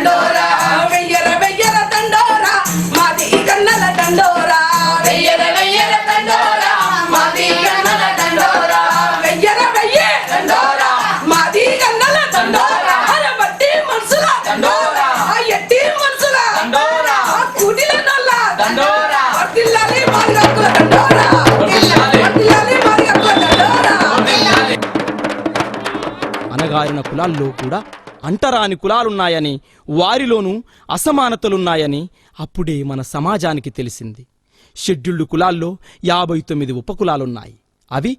దండోరా. వెయ్యర వెయ్యర దండోరా. మాది కన్నల దండోరా. వెయ్యర వెయ్యర దండోరా. మాది కన్నల దండోరా. వెయ్యర వెయ్య దండోరా. మాది కన్నల దండోరా. అర బట్టి మనసుల దండోరా. ఆ ఎట్టి మనసుల దండోరా. ఆ కుటిల నల్ల దండోరా. అర్తిల్లాలి మార్గక్కుల దండోరా. అర్తిల్లాలి మార్గక్కుల దండోరా. అనగారిన కులాల్లో కూడా అంటరాని కులాలున్నాయని వారిలోనూ అసమానతలున్నాయని అప్పుడే మన సమాజానికి తెలిసింది. షెడ్యూల్డ్ కులాల్లో యాభై తొమ్మిది ఉపకులాలున్నాయి అవి